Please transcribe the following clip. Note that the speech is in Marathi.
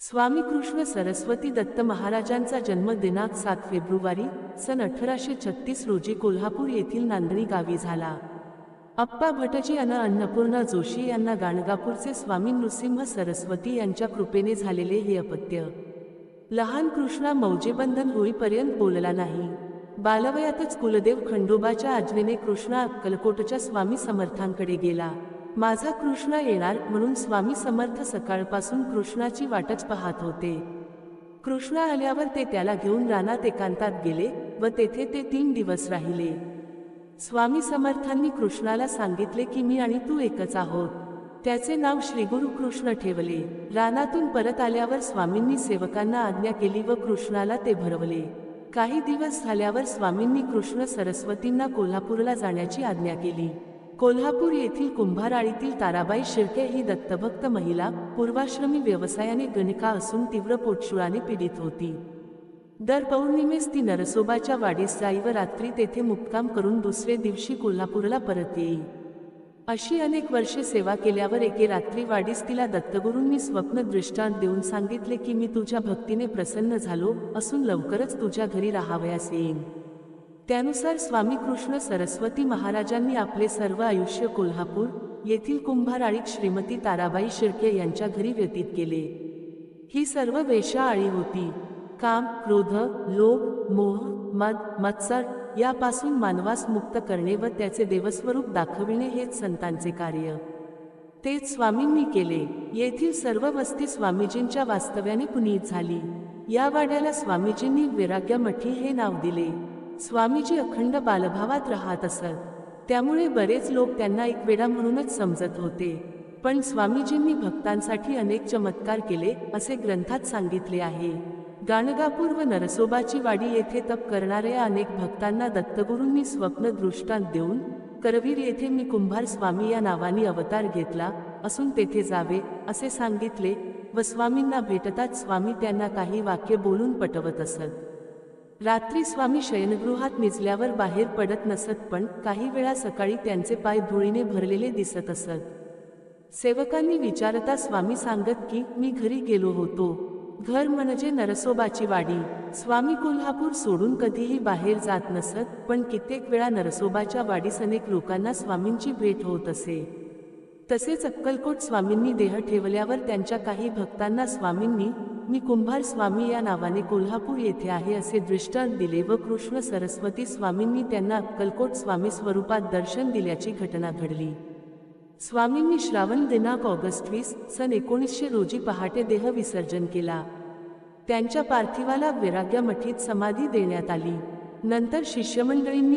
स्वामी कृष्ण सरस्वती दत्त महाराजांचा जन्म दिनांक सात फेब्रुवारी सन अठराशे छत्तीस रोजी कोल्हापूर येथील नांदणी गावी झाला. अप्पा भटजी अन अन्नपूर्णा जोशी यांना गाणगापूरचे स्वामी नृसिंह सरस्वती यांच्या कृपेने झालेले हे अपत्य. लहान कृष्णा मौजेबंधन होईपर्यंत बोलला नाही. बालवयातच कुलदेव खंडोबाच्या आज्ञेने कृष्णा अक्कलकोटच्या स्वामी समर्थांकडे गेला. माझा कृष्ण येणार म्हणून स्वामी समर्थ सकाळपासून कृष्णाची वाटच पाहत होते. कृष्णा आल्यावर ते त्याला घेऊन रानात एकांतात गेले व तेथे ते तीन दिवस राहिले. स्वामी समर्थांनी कृष्णाला सांगितले की मी आणि तू एकच आहोत. त्याचे नाव श्रीगुरु कृष्ण ठेवले. रानातून परत आल्यावर स्वामींनी सेवकांना आज्ञा केली व कृष्णाला ते भरवले. काही दिवस झाल्यावर स्वामींनी कृष्ण सरस्वतींना कोल्हापूरला जाण्याची आज्ञा केली. कोल्हापूर येथील कुंभाराळीतील ताराबाई शिर्के ही दत्तभक्त महिला पूर्वाश्रमी व्यवसायाने गणिका असून तीव्र पोटशुळाने पीडित होती. दर पौर्णिमेस ती नरसोबाच्या वाडीस जाई व रात्री तेथे मुक्काम करून दुसरे दिवशी कोल्हापूरला परत येई. अशी अनेक वर्षे सेवा केल्यावर एके रात्री वाडीस तिला दत्तगुरूंनी स्वप्न दृष्टांत देऊन सांगितले की मी तुझ्या भक्तीने प्रसन्न झालो असून लवकरच तुझ्या घरी राहावयास येईन. त्यानुसार स्वामी कृष्ण सरस्वती महाराजांनी आपले सर्व आयुष्य कोल्हापूर येथील कुंभाराळीत श्रीमती ताराबाई शिर्के यांच्या घरी व्यतीत केले. ही सर्व वेशाआळी होती. काम क्रोध लोभ मोह मद मत्सर यापासून मानवास मुक्त करणे व त्याचे देवस्वरूप दाखविणे हेच संतांचे कार्य. तेच स्वामींनी केले. येथील सर्व वस्ती स्वामीजींच्या वास्तव्याने पुनीत झाली. या वाड्याला स्वामीजींनी वैराग्यमठी हे नाव दिले. स्वामीजी अखंड बालभावात राहत असत. त्यामुळे बरेच लोक त्यांना एक वेडा म्हणूनच समजत होते. पण स्वामीजींनी भक्तांसाठी अनेक चमत्कार केले असे ग्रंथात सांगितले आहे. गाणगापूर व नरसोबाची वाडी येथे तप करणाऱ्या अनेक भक्तांना दत्तगुरूंनी स्वप्न दृष्टांत देऊन करवीर येथे मी कुंभार स्वामी या नावाने अवतार घेतला असून तेथे जावे असे सांगितले व स्वामींना भेटताच स्वामी त्यांना काही वाक्य बोलून पटवत असत. रात्री स्वामी शयनगृहात निजल्यावर बाहेर पडत नसत पण काही वेळा सकाळी त्यांचे पाय धुळीने भरलेले दिसत असत. सेवकांनी विचारता स्वामी सांगत की मी घरी गेलो होतो. घर म्हणजे नरसोबाची वाडी. स्वामी कोल्हापूर सोडून कधीही बाहेर जात नसत पण कित्येक वेळा नरसोबाच्या वाडीस अनेक लोकांना स्वामींची भेट होत असे. तसेच अक्कलकोट स्वामींनी देह ठेवल्यावर त्यांच्या काही भक्तांना स्वामींनी मी कुंभार स्वामी या नावाने कोल्हापूर येथे आहे असे दृष्टांत दिले व कृष्ण सरस्वती स्वामींनी त्यांना अक्कलकोट स्वामी स्वरूपात दर्शन दिल्याची घटना घडली. स्वामींनी श्रावण दिनांक ऑगस्ट वीस सन एकोणीसशे रोजी पहाटे देह विसर्जन केला. त्यांच्या पार्थिवाला वैराग्यमठीत समाधी देण्यात आली. नंतर शिष्यमंडळींनी